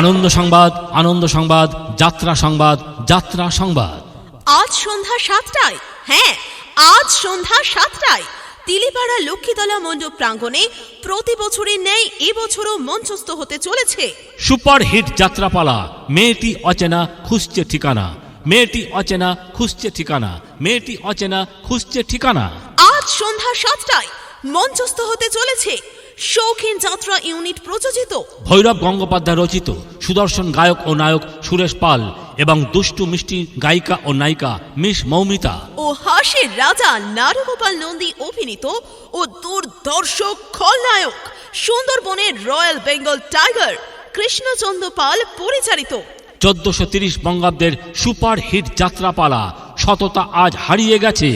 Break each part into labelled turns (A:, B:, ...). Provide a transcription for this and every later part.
A: আনন্দ সংবাদ আনন্দ সংবাদ যাত্রা সংবাদ যাত্রা সংবাদ।
B: আজ সন্ধ্যা সাতটায় হ্যাঁ আজ সন্ধ্যা সাতটায় তিলিপাড়া লক্ষ্মীতলা মণ্ডপ প্রাঙ্গণে প্রতি বছরের ন্যায় এবছরও মঞ্চস্থ হতে চলেছে।
A: সুপার হিট যাত্রাপালা মেয়েটি অচেনা খুঁজছে ঠিকানা মেয়েটি অচেনা খুঁজছে ঠিকানা মেয়েটি অচেনা খুঁজছে ঠিকানা।
B: আজ সন্ধ্যা সাতটায় মঞ্চস্থ হতে চলেছে শৌখিন যাত্রা ইউনিট প্রযোজিত।
A: ভৈরব গঙ্গোপাধ্যায় রচিত সুদর্শন গায়ক ও নায়ক সুরেশ পাল এবং দুষ্টু মিষ্টি গায়িকা ও নায়িকা মিস মৌমিতা।
B: ও হাসির রাজা নারুগোপাল নন্দী অভিনীত ও দুর্দর্শক খলনায়ক সুন্দরবনের royal Bengal tiger Krishnachandra Pal পরিচালিত।
A: চোদ্দশো তিরিশ বঙ্গাব্দের সুপার হিট যাত্রাপালা সততা আজ হারিয়ে গেছে।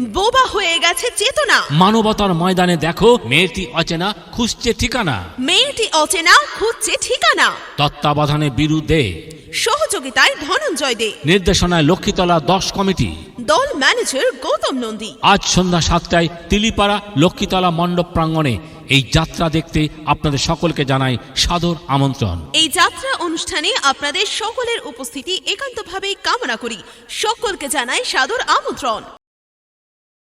B: বোবা হয়ে গেছে চেতনা।
A: মানবতার ময়দানে দেখো মেয়েটি অচেনা খুঁজছে ঠিকানা।
B: মেয়েটি অচেনা খুঁজছে ঠিকানা।
A: তত্ত্বাবধানে বিরুদ্ধে।
B: সহযোগিতায় ধনঞ্জয় দে।
A: নির্দেশনায় লক্ষ্মীতলা দশ কমিটি।
B: দল ম্যানেজার গৌতম নন্দী।
A: আজ সন্ধ্যা সাতটায় তিলিপাড়া লক্ষ্মীতলা মণ্ডপ প্রাঙ্গণে এই যাত্রা দেখতে আপনাদের সকলকে জানাই সাদর আমন্ত্রণ।
B: এই যাত্রা অনুষ্ঠানে আপনাদের সকলের উপস্থিতি একান্তভাবে কামনা করি। সকলকে জানাই সাদর আমন্ত্রণ।